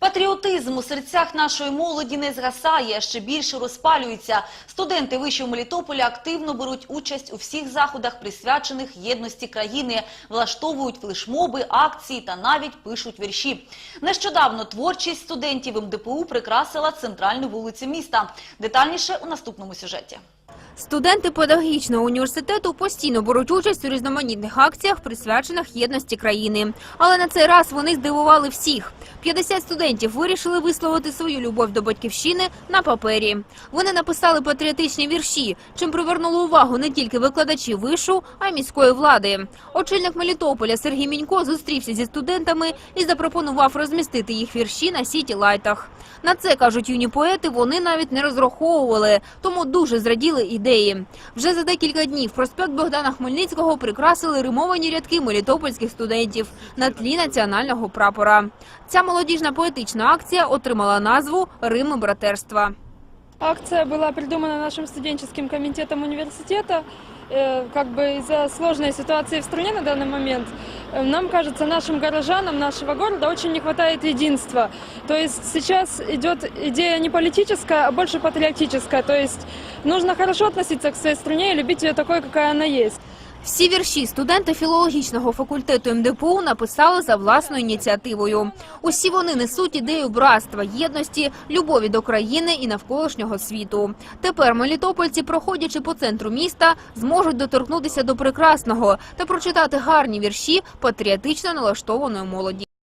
Патріотизм у серцях нашої молоді не згасає, а ще більше розпалюється. Студенти вишів Мелітополя активно беруть участь у всіх заходах, присвячених єдності країни, влаштовують флешмоби, акції та навіть пишуть вірші. Нещодавно творчість студентів МДПУ прикрасила центральну вулицю міста. Детальніше у наступному сюжеті. Студенти педагогічного університету постійно беруть участь у різноманітних акціях, присвячених єдності країни. Але на цей раз вони здивували всіх. 50 студентів вирішили висловити свою любов до батьківщини на папері. Вони написали патріотичні вірші, чим привернули увагу не тільки викладачів вишу, а й міської влади. Очільник Мелітополя Сергій Мінько зустрівся зі студентами і запропонував розмістити їх вірші на сіті лайтах. На це кажуть юні поети. Вони навіть не розраховували, тому дуже зраділи ідеї. Вже за декілька днів проспект Богдана Хмельницького прикрасили римовані рядки мелітопольських студентів на тлі національного прапора. Ця молодіжна поетична акція отримала назву Рими братерства. Акция была придумана нашим студенческим комитетом университета. Как бы из-за сложной ситуации в стране на данный момент, нам кажется, нашим горожанам нашего города очень не хватает единства. То есть сейчас идет идея не политическая, а больше патриотическая. То есть нужно хорошо относиться к своей стране и любить ее такой, какая она есть. Всі вірші студенти філологічного факультету МДПУ написали за власною ініціативою. Усі вони несуть ідею братства, єдності, любові до країни і навколишнього світу. Тепер мелітопольці, проходячи по центру міста, зможуть доторкнутися до прекрасного та прочитати гарні вірші патріотично налаштованої молоді.